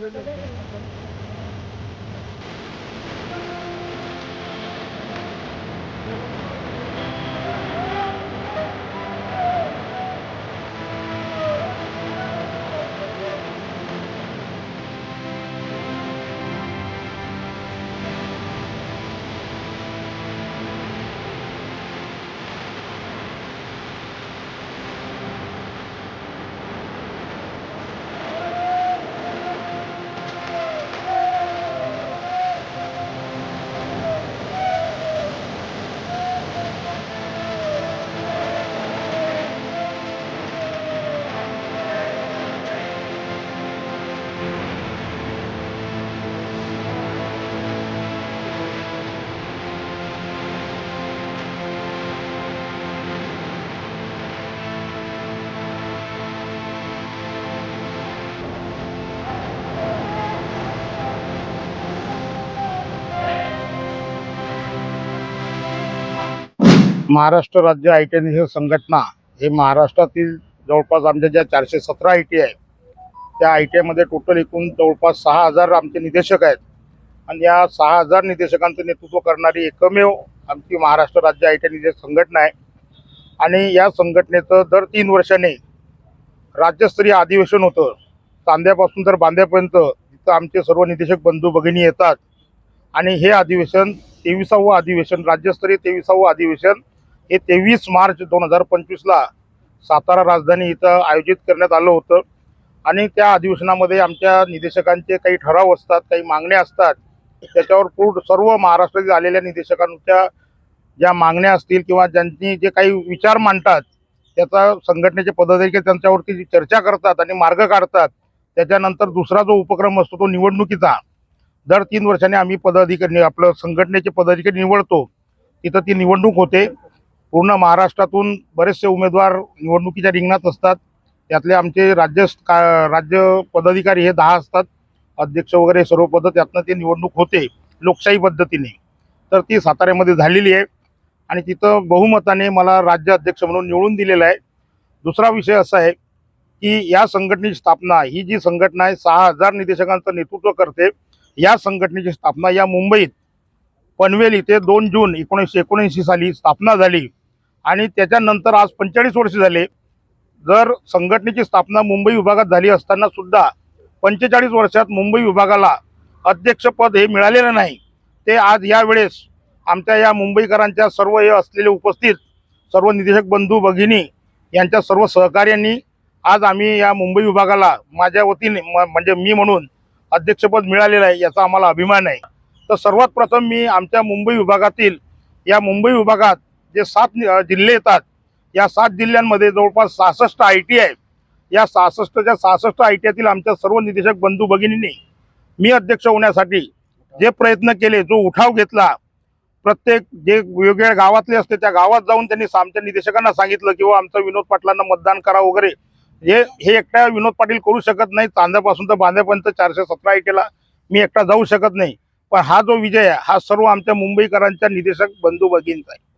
Gracias. Maharashtra राज्य I T निषेध संघटना हे महाराष्ट्रातील जवळपास आमच्या ज्या चारशे सतरा आय टी आहे त्या आय टी आयमध्ये टोटल एकूण जवळपास सहा हजार आमचे निदेशक आहेत. आणि या सहा हजार निदेशकांचं नेतृत्व करणारी एकमेव आमची महाराष्ट्र राज्य आय टी निषेध संघटना आहे. आणि या संघटनेचं दर तीन वर्षाने राज्यस्तरीय अधिवेशन होतं. चांद्यापासून तर बांद्यापर्यंत तिथं आमचे सर्व निदेशक बंधू भगिनी येतात. आणि हे अधिवेशन तेविसावं अधिवेशन राज्यस्तरीय तेविसावं अधिवेशन हे तेवीस मार्च दोन हजार पंचवीसला सातारा राजधानी इथं आयोजित करण्यात आलं होतं. आणि त्या अधिवेशनामध्ये आमच्या निदेशकांचे काही ठराव असतात काही मागण्या असतात. त्याच्यावर पूर्ण सर्व महाराष्ट्रातील आलेल्या निदेशकांच्या ज्या मागण्या असतील किंवा ज्यांनी जे काही विचार मांडतात त्याचा संघटनेचे पदाधिकारी त्यांच्यावरती चर्चा करतात आणि मार्ग काढतात. त्याच्यानंतर दुसरा जो उपक्रम असतो तो निवडणुकीचा. दर तीन वर्षाने आम्ही पदाधिकारी आपलं संघटनेचे पदाधिकारी निवडतो. तिथं ती निवडणूक होते. पूर्ण महाराष्ट्रातून बरेचसे उमेदवार निवडणुकीच्या रिंगणात असतात. त्यातले आमचे राज्य का राज्य पदाधिकारी हे दहा असतात. अध्यक्ष वगैरे सर्व पद त्यातनं ते निवडणूक होते लोकशाही पद्धतीने. तर ती साताऱ्यामध्ये झालेली आहे. आणि तिथं बहुमताने मला राज्य अध्यक्ष म्हणून निवडून दिलेलं आहे. दुसरा विषय असा आहे की या संघटनेची स्थापना ही जी संघटना आहे सहा हजार निदेशकांचं नेतृत्व करते या संघटनेची स्थापना या मुंबईत पनवेल इथे दोन जून एकोणीसशे एकोणऐंशी साली स्थापना झाली. आणि त्याच्यानंतर आज पंचेचाळीस वर्ष झाले. जर संघटनेची स्थापना मुंबई विभागात झाली असताना सुद्धा पंचेचाळीस वर्षात मुंबई विभागाला अध्यक्षपद हे मिळालेलं नाही. ते आज यावेळेस आमच्या या मुंबईकरांच्या सर्व हे असलेले उपस्थित सर्व निदेशक बंधू भगिनी यांच्या सर्व सहकार्यांनी आज आम्ही या मुंबई विभागाला माझ्या वतीने म- म्हणजे मी म्हणून अध्यक्षपद मिळालेलं आहे याचा आम्हाला अभिमान आहे. तर सर्वात प्रथम मी आमच्या मुंबई विभागातील या मुंबई विभागात जे सात नि- जिल्हे येतात या सात जिल्ह्यांमध्ये जवळपास सहासष्ट आय टी आहे या सहासष्टच्या सहासष्ट आय टी आयतील आमच्या सर्व निदेशक बंधू भगिनींनी मी अध्यक्ष होण्यासाठी जे प्रयत्न केले जो उठाव घेतला प्रत्येक जे वेगवेगळ्या गावातले असते त्या गावात जाऊन त्यांनी आमच्या निदेशकांना सांगितलं किंवा आमचं विनोद पाटलांना मतदान करा वगैरे. हे हे एकट्या विनोद पाटील करू शकत नाही. चांद्यापासून तर बांध्यापर्यंत चारशे सतरा आय टीला मी एकटा जाऊ शकत नाही. पण हा जो विजय आहे हा सर्व आमच्या मुंबईकरांच्या निदेशक बंधू भगिनीचा आहे.